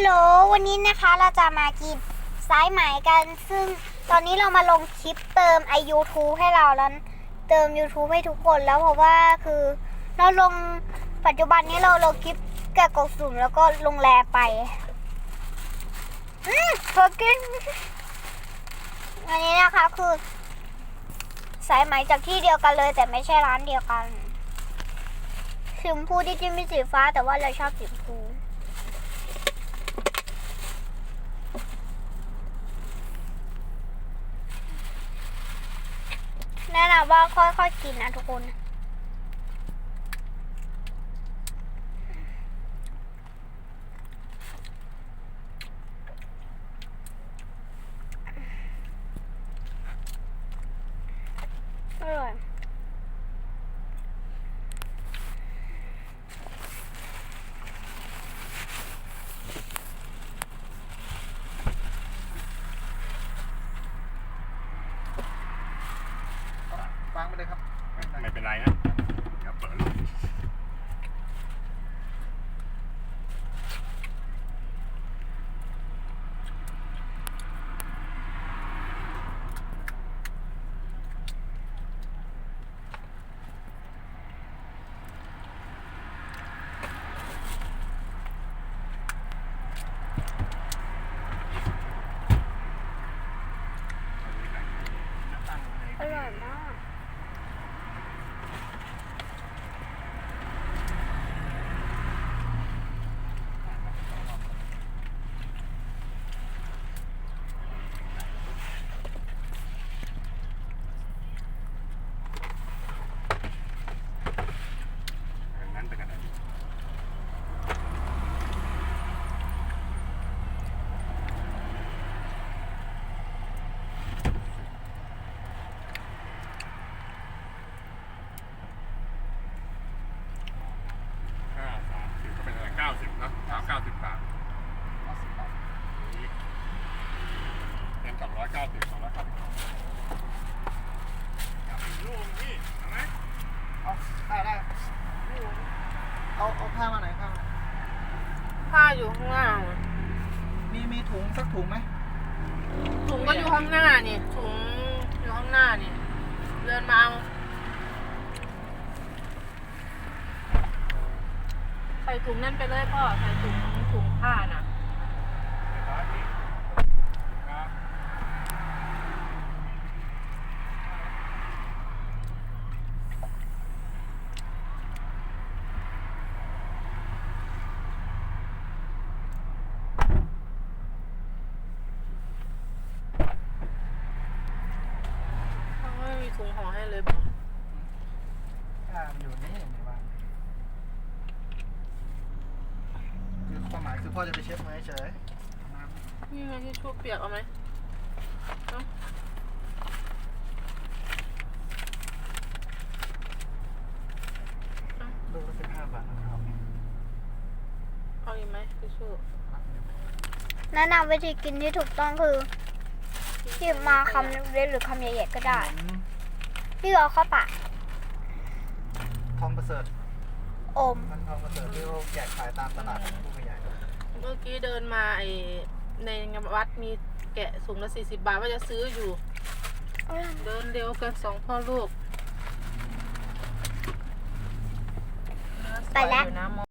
ฮัลโหลวันนี้นะคะเราจะมากินสายไหมกัน ซึ่งตอนนี้เรามาลงคลิปเติมไอ YouTube ให้เราแล้วเติม YouTube ให้ทุกคนแล้วเพราะว่าคือเราลงปัจจุบันนี้เราลงคลิปแกะกล่องสุ่มแล้วก็ลงแรไปอืมเธอกินอันนี้นะคะคือ สายไหมจากที่เดียวกันเลย แต่ไม่ใช่ร้านเดียวกันสีชมพูที่จริงมีสีฟ้าแต่ว่าเราชอบสีชมพู แบบว่าค่อยๆกินนะทุกคน อร่อย ฟังไปเลยครับ ไม่เป็นไรนะเดี๋ยวเปิดลง อร่อยมาก อย่างนั้นเป็นอะไร ห้าสามสิบก็เป็นอะไรเก้าสิบนะเก้าเก้าสิบบาทนี่เป็นสองร้อยเก้าสิบสองร้อยเก้าสิบอยากเป็นลูกพี่เอาไหมเอาได้ได้เอาเอาผ้ามาไหนอยผ้ามาผ้าอยู่ข้างล่างมีมีถุงสักถุงไหมถุงก็อยู่ข้างหน้านี่ถุงอยู่ข้างหน้านี่เดินมาเอา ส่ถุงนั่นไปเลยพ่อ ใส่ถุงถุงผ้าน่ะ เขาไม่มีถุงห่อให้เลยบอกผ้ามันอยู่นี่ ในบ้านคือความหมายคือพ่อจะไปเช็ดมือเฉยๆน้ำนี่ไงที่ชูเปียกเอาไหมเอาดูแล้วเป็นห้าบาทนะครับเอาอีกไหมทิชชู่แนะนำวิธีกินที่ถูกต้องคือหยิบมาคำเล็กๆหรือคำใหญ่ๆก็ได้อืมพี่เอาเข้าปากทองประเสริฐอม มันทองประเสริฐที่เขาแจกขายตามตลาดผู้ใหญ่ เมื่อกี้เดินมาไอในวัดมีแกะถุงละสี่สิบบาทว่าจะซื้ออยู่ เดินเร็วกันสองพ่อลูกไปแล้วเนื้อสวยอยู่นะ